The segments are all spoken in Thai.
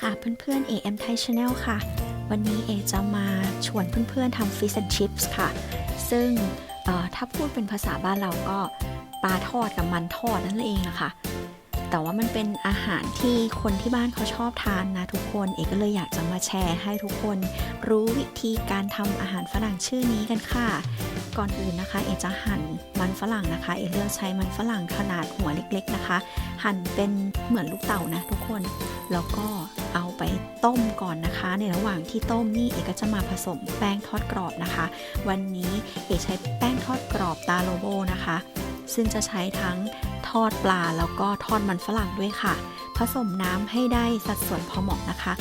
ค่ะเพื่อนๆ AM Thai Channel ค่ะ วันนี้เอจะมาชวนเพื่อนๆทำ Fish and Chips ค่ะ ซึ่งถ้าพูดเป็นภาษาบ้านเราก็ปลาทอดกับมันทอดนั่นเองอะค่ะ แต่ว่ามันเป็นอาหารที่คนที่บ้านเขาชอบทานนะทุกคน เอก็เลยอยากจะมาแชร์ให้ทุกคน รู้วิธีการทำอาหารฝรั่งชื่อนี้กันค่ะ ก่อนอื่นนะคะ เอจะหั่นมันฝรั่งนะคะ เอเลือกใช้มันฝรั่งขนาดหัวเล็ก ๆนะคะ หั่นเป็นเหมือนลูกเต่านะทุกคน แล้วก็ เอาไปต้มก่อนนะคะ ในระหว่างที่ต้มนี่เอกก็จะมาผสมแป้งทอดกรอบนะคะ วันนี้เอกใช้แป้งทอดกรอบตาโลโบนะคะ ซึ่งจะใช้ทั้งทอดปลาแล้วก็ทอดมันฝรั่งด้วยค่ะ ผสมน้ำให้ได้สัดส่วนพอเหมาะนะคะ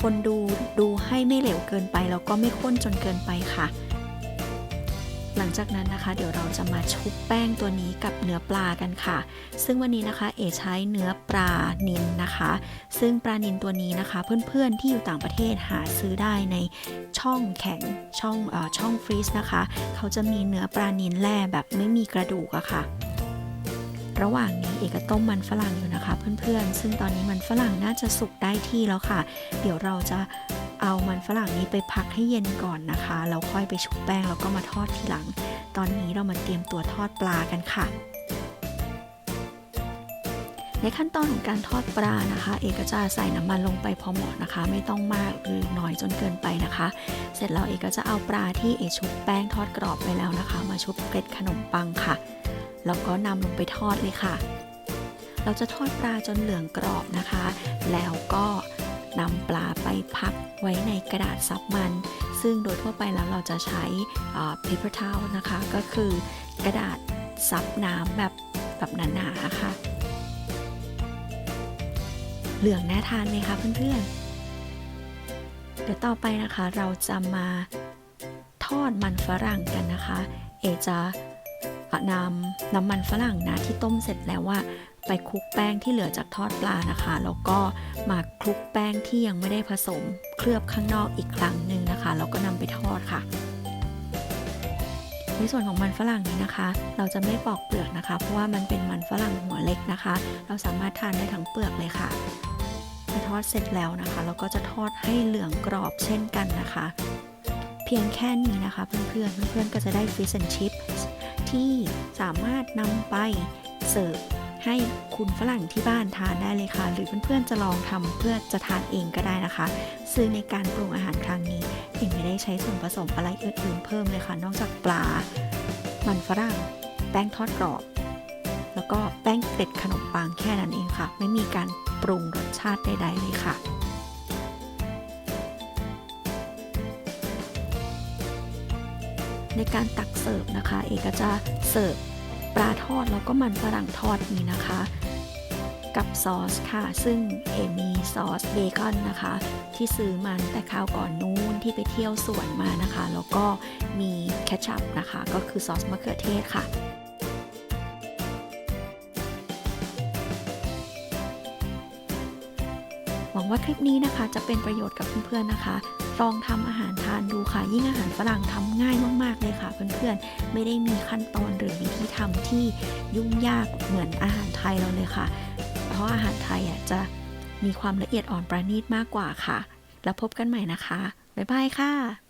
คนๆดูดูให้ไม่เหลวเกินไป แล้วก็ไม่ข้นจนเกินไปค่ะ หลังจากนั้นนะคะ เดี๋ยวเราจะมาชุบแป้งตัวนี้กับเนื้อปลากันค่ะ ซึ่งวันนี้นะคะเอใช้เนื้อปลานินนะคะ ซึ่งปลานินตัวนี้นะคะ เพื่อนๆที่อยู่ต่างประเทศหาซื้อได้ในช่องแข็งช่องเออช่องฟรีซนะคะ เขาจะมีเนื้อปลานินแล่แบบไม่มีกระดูกอะค่ะระหว่างนี้เอกก็ต้มมันฝรั่งอยู่นะคะ เพื่อนๆ ซึ่งตอนนี้มันฝรั่งน่าจะสุกได้ที่แล้วค่ะ เดี๋ยวเราจะ เอามันฝรั่งนี้ไปพักให้เย็นก่อนนะคะแล้วค่อยไปชุบแป้งแล้วก็มาทอดทีหลัง ตอนนี้เรามาเตรียมตัวทอดปลากันค่ะ ในขั้นตอนของการทอดปลานะคะ เอกจะใส่น้ำมันลงไปพอเหมาะนะคะ ไม่ต้องมากหรือน้อยจนเกินไปนะคะ เสร็จแล้วเอกก็จะเอาปลาที่เอกชุบแป้งทอดกรอบไปแล้วนะคะ มาชุบเกล็ดขนมปังค่ะแล้วก็นำลงไปทอดเลยค่ะ เราจะทอดปลาจนเหลืองกรอบนะคะ แล้วก็ นำปลาไปพักไว้ในกระดาษซับมัน ซึ่งโดยทั่วไปแล้วเราจะใช้ paper towel นะคะ ก็คือกระดาษซับน้ำแบบแบบหนาๆค่ะ เหลืองน่าทานเลยค่ะเพื่อนๆ เดี๋ยวต่อไปนะคะเราจะมาทอดมันฝรั่งกันนะคะ เอจะนำน้ำมันฝรั่งนะที่ต้มเสร็จแล้วว่า ไปคลุกแป้งที่เหลือจากทอดปลานะคะ แล้วก็มาคลุกแป้งที่ยังไม่ได้ผสม เคลือบข้างนอกอีกครั้งหนึ่งนะคะ แล้วก็นำไปทอดค่ะ ในส่วนของมันฝรั่งนี้นะคะ เราจะไม่ปอกเปลือกนะคะ เพราะว่ามันเป็นมันฝรั่งหัวเล็กนะคะ เราสามารถทานได้ทั้งเปลือกเลยค่ะพอทอดเสร็จแล้วนะคะ เราก็จะทอดให้เหลืองกรอบเช่นกันนะคะ เพียงแค่นี้นะคะ เพื่อนๆเพื่อนๆก็จะได้ Fish and Chips ที่สามารถนำไปเสิร์ฟ ให้คุณฝรั่งที่บ้านทานได้เลยค่ะ หรือเพื่อนๆจะลองทำเพื่อจะทานเองก็ได้นะคะ ซึ่งในการปรุงอาหารครั้งนี้เองไม่ได้ใช้ส่วนผสมอะไรอื่นๆเพิ่มเลยค่ะ นอกจากปลา มันฝรั่ง แป้งทอดกรอบ แล้วก็แป้งเกล็ดขนมปังแค่นั้นเองค่ะ ไม่มีการปรุงรสชาติใด ๆ เลยค่ะในการตักเสิร์ฟนะคะ เอกจะเสิร์ฟ ปลาทอดแล้วก็มันฝรั่งทอดนี้นะคะ กับซอสค่ะ ซึ่งเอมีซอสเบคอนนะคะ ที่ซื้อมันแต่คราวก่อนนู้นที่ไปเที่ยวสวนมานะคะ แล้วก็มีแคชชัพนะคะ ก็คือซอสมะเขือเทศค่ะหวังว่าคลิปนี้นะคะจะเป็นประโยชน์กับเพื่อนๆนะคะ ลองทำอาหารทานดูค่ะ ยิ่งอาหารฝรั่งทำง่ายมากๆเลยค่ะ เพื่อนๆ ไม่ได้มีขั้นตอนหรือวิธีทำที่ยุ่งยากเหมือนอาหารไทยเราเลยค่ะ เพราะอาหารไทยอะจะมีความละเอียดอ่อนประณีตมากกว่าค่ะ แล้วพบกันใหม่นะคะ บ๊ายบายค่ะ